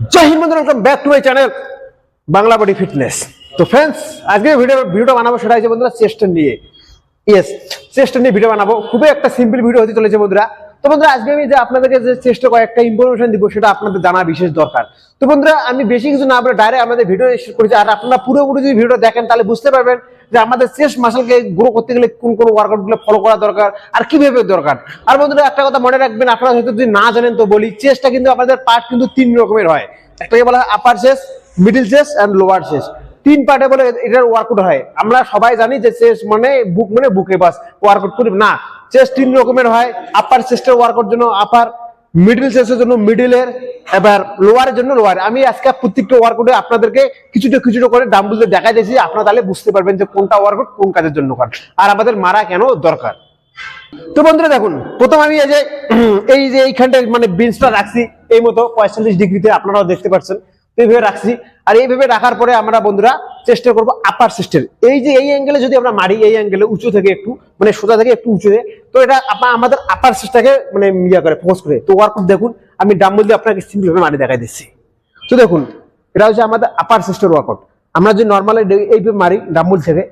জয় Bangla body fitness তো friends আজকে video ভিডিওটা বানাবো সেটা হচ্ছে বন্ধুরা চেস্টের নিয়ে। ইয়েস চেস্টের নিয়ে ভিডিও বানাবো। খুবই একটা সিম্পল ভিডিও হতে চলেছে বন্ধুরা। তো বন্ধুরা, আজকে আমি যে আপনাদেরকে যে চেষ্টা কয়েকটা ইনফরমেশন দিব, সেটা আপনাদের জানা বিশেষ দরকার। তো বন্ধুরা, আমি বেশি কিছু না বলে ডাইরেক্ট আমাদের ভিডিও করেছি। আর আপনারা পুরোপুরি যদি ভিডিও দেখেন, তাহলে বুঝতে পারবেন যে আমাদের চেস্ট মাসলকে গ্রো করতে গেলে কোন কোন ওয়ার্কআউটগুলো ফলো করা দরকার আর কীভাবে দরকার? আর বন্ধুরা, একটা কথা মনে রাখবেন, আপনারা হয়তো যদি না জানেন তো বলি চেস্টটা কিন্তু আমাদের পার্ট কিন্তু তিন রকমের হয়। একটাকে বলা হয় upper chest middle chest and lower chest তিন পার্টে বলে এটার ওয়ার্কআউট হয়। আমরা সবাই জানি যে চেস্ট মানে বুক মানে বুকে বাস ওয়ার্কআউট করি না চেস্ট তিন রকমের হয়। আপার চেস্টের ওয়ার্কআউট জন্য আপার মিডিল চেস্টের জন্য মিডিলের এবার লোয়ারের জন্য লোয়ার আমি আজকে প্রত্যেকটা ওয়ার্কআউটে আপনাদেরকে কিছুটা কিছুটা করে ডাম্বুল দেখা দিয়েছি, আপনারা তাহলে বুঝতে পারবেন যে কোনটা ওয়ার্কআউট কোন কাজের জন্য করেন আর আমাদের মারা কেন দরকার? তো বন্ধুরা দেখুন, প্রথম আমি এই যে এই যে এইখানটা মানে বেঞ্চটা রাখছি, এই মতো পঁয়তাল্লিশ ডিগ্রিতে আপনারাও দেখতে পাচ্ছেন। এইভাবে রাখছি। আর এইভাবে রাখার পরে আমরা বন্ধুরা চেষ্টা করব আপার সিস্টেম এই যে এই অ্যাঙ্গেলে যদি আমরা মারি, এই অ্যাঙ্গেলে উঁচু থেকে একটু মানে সোজা থেকে একটু উঁচু তো এটা আমাদের আপার সিস্টাকে মানে ইয়া করে ফোকাস করে। তো ওয়ার্কআউট দেখুন, আমি ডাম্বল দিয়ে আপনাকে সিম্পল ভাবে মারি দেখাই দিচ্ছি। তো দেখুন, এটা হচ্ছে আমাদের আপার সিস্টেম ওয়ার্কআউট আমরা যে নর্মালি এইভাবে মারি ডাম্বল থেকে,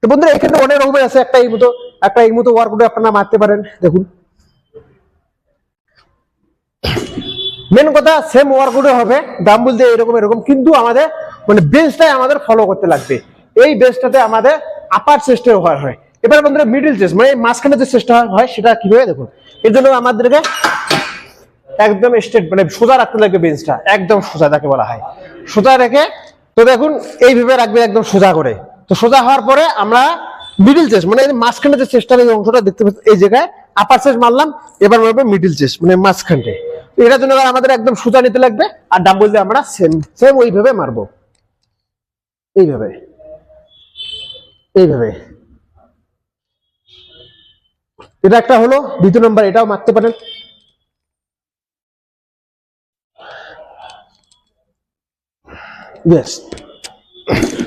তো বন্ধুরা, এখানে অনেক রকমের আছে। একটা এই মতো, একটা এই মতো ওয়ার্কআউট আপনারা মারতে পারেন। দেখুন মেন কথা সেম ওয়ার্কআউটে হবে ডাম্বল দিয়ে এরকম এরকম, কিন্তু আমাদের মানে বেঞ্চটাই আমাদের ফলো করতে লাগবে। এই বেঞ্চটাতে আমাদের আপার চেস্টে হয় হয়। এবার বন্ধুরা মিডিল চেস্ট মানে মাঝখানে যে চেষ্টা হয় সেটা কীভাবে দেখুন? এর জন্য আমাদেরকে একদম স্ট্রেট মানে সোজা রাখতে লাগবে বেঞ্চটা একদম সোজা তাকে বলা হয়। সোজা রেখে, তো দেখুন, এইভাবে রাখবে একদম সোজা করে। তো সোজা হওয়ার পরে আমরা মিডিল চেস্ট মানে মাঝখানে যে চেস্টার এই অংশটা দেখতে পাচ্ছি এই জায়গায় আপার চেস্ট মারলাম, এবার মারবে মিডিল চেস্ট মানে মাঝখানটে তো এটার জন্য আমাদের একদম সোজা নিতে লাগবে। আর ডাম্বল দিয়ে আমরা সেম সেম ওইভাবে মারবো। এইভাবে। এইভাবে। এটা একটা হলো, দ্বিতীয় নম্বর এটাও মারতে পারেন।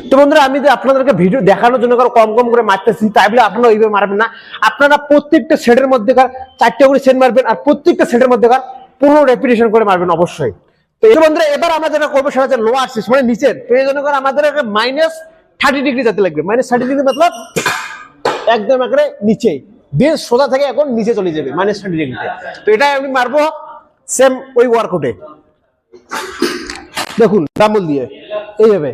তো বন্ধুরা, আমি যে আপনাদেরকে ভিডিও দেখানোর জন্য কারও কম কম করে মারতেছি, তাই বলে আপনারা ওইভাবে মারবেন না। আপনারা প্রত্যেকটা সেটের মধ্যেকার চারটে করে সেট মারবেন, আর প্রত্যেকটা সেটের মধ্যেকার পনেরো রেপিটেশন করে মারবেন অবশ্যই। তো এই বন্ধুরা, এবার আমরা যেটা করব সেটা হচ্ছে লোয়ার সিস মানে নিচের। তো এই জন্য করে আমাদের মাইনাস থার্টি ডিগ্রি যেতে লাগবে। মাইনাস থার্টি ডিগ্রি মতলব একদম একেবারে নিচে বেশ সোজা থেকে এখন নিচে চলে যাবে মাইনাস থার্টি ডিগ্রিতে তো। এটা আমি মারবো সেম ওই ওয়ার্কআউটে দেখুন ডাম্বল দিয়ে। এইভাবে।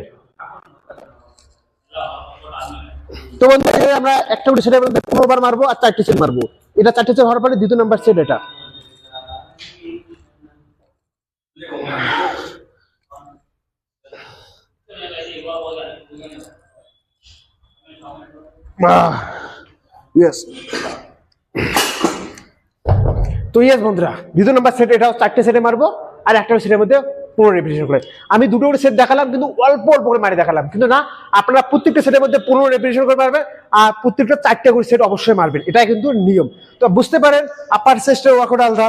তো বন্ধু আমরা একটা করে সেটের মধ্যে পনেরো বার মারবো আর চারটে সেট মারবো। এটা চারটে সেট হওয়ার পরে দ্বিতীয় নাম্বার সেট এটা। ইয়েস তো ইয়েস বন্ধুরা, দ্বিতীয় নাম্বার সেট এটা চারটে সেটে মারবো, আর একটা সেটের মধ্যে পনেরো রেপিটেশন করে। আমি দুটো করে সেট দেখালাম, কিন্তু অল্প অল্প করে মারি দেখালাম। কিন্তু না, আপনারা প্রত্যেকটা সেটের মধ্যে পনেরো রেপিটেশন করে মারবেন, আর প্রত্যেকটা চারটে করে সেট অবশ্যই মারবেন। এটাই কিন্তু নিয়ম। তো বুঝতে পারেন আপার চেস্টের ওয়ার্কআউট আলাদা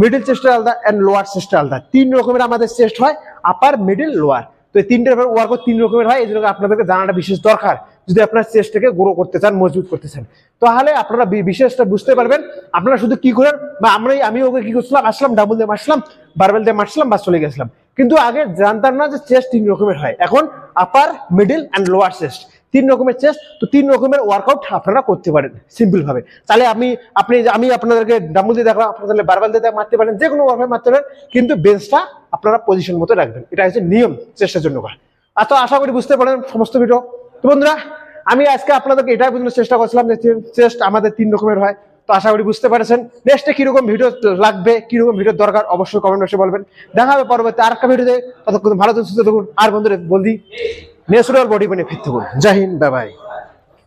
মিডিল চেস্টের আলাদা অ্যান্ড লোয়ার চেস্টের আলাদা। তিন রকমের আমাদের চেস্ট হয় আপার মিডিল লোয়ার তো এই তিনটে ওয়ার্কআউট তিন রকমের হয়, এই জন্য আপনাদেরকে জানাটা বিশেষ দরকার। যদি আপনার চেস্টটাকে গ্রো করতে চান, মজবুত করতে চান, তাহলে আপনারা বিশেষটা বুঝতে পারবেন আপনারা শুধু কি করেন বা আমরাই আমি ওকে কি করছিলাম, আসলাম ডাবল দিয়ে মারছিলাম বারবেল দিয়ে মারছিলাম বা চলে গেছিলাম। কিন্তু আগে জানতাম না যে চেস্ট তিন রকমের হয়। এখন upper middle and lower chest তিন রকমের চেস্ট তো তিন রকমের ওয়ার্কআউট আপনারা করতে পারেন সিম্পল ভাবে। তাহলে আমি আপনি আমি আপনাদেরকে ডাম্বল দিয়ে দেখলাম, আপনারা তাহলে বারবেল দিয়ে মারতে পারেন, যে কোনো ওয়ার্কআউট মারতে পারেন, কিন্তু বেঞ্চটা আপনারা পজিশন মতো রাখবেন। এটা হচ্ছে নিয়ম, চেষ্টার জন্য আর তো আশা করি বুঝতে পারেন সমস্ত ভিডিও তো বন্ধুরা আমি আজকে আপনাদেরকে এটাই বোঝানোর চেষ্টা করছিলাম যে চেস্ট আমাদের তিন রকমের হয়। তো আশা করি বুঝতে পারছেন। নেক্সটে কীরকম ভিডিও লাগবে কীরকম ভিডিও দরকার অবশ্যই কমেন্ট বক্সে বলবেন। দেখা হবে পরবর্তী আর একটা ভিডিওতে ততক্ষণ ভালো থাকুন, আর বন্ধুরা বলদি ন্যাচুরাল বডি মানে ফিরতে থাকুন। জয় হিন্দ বাই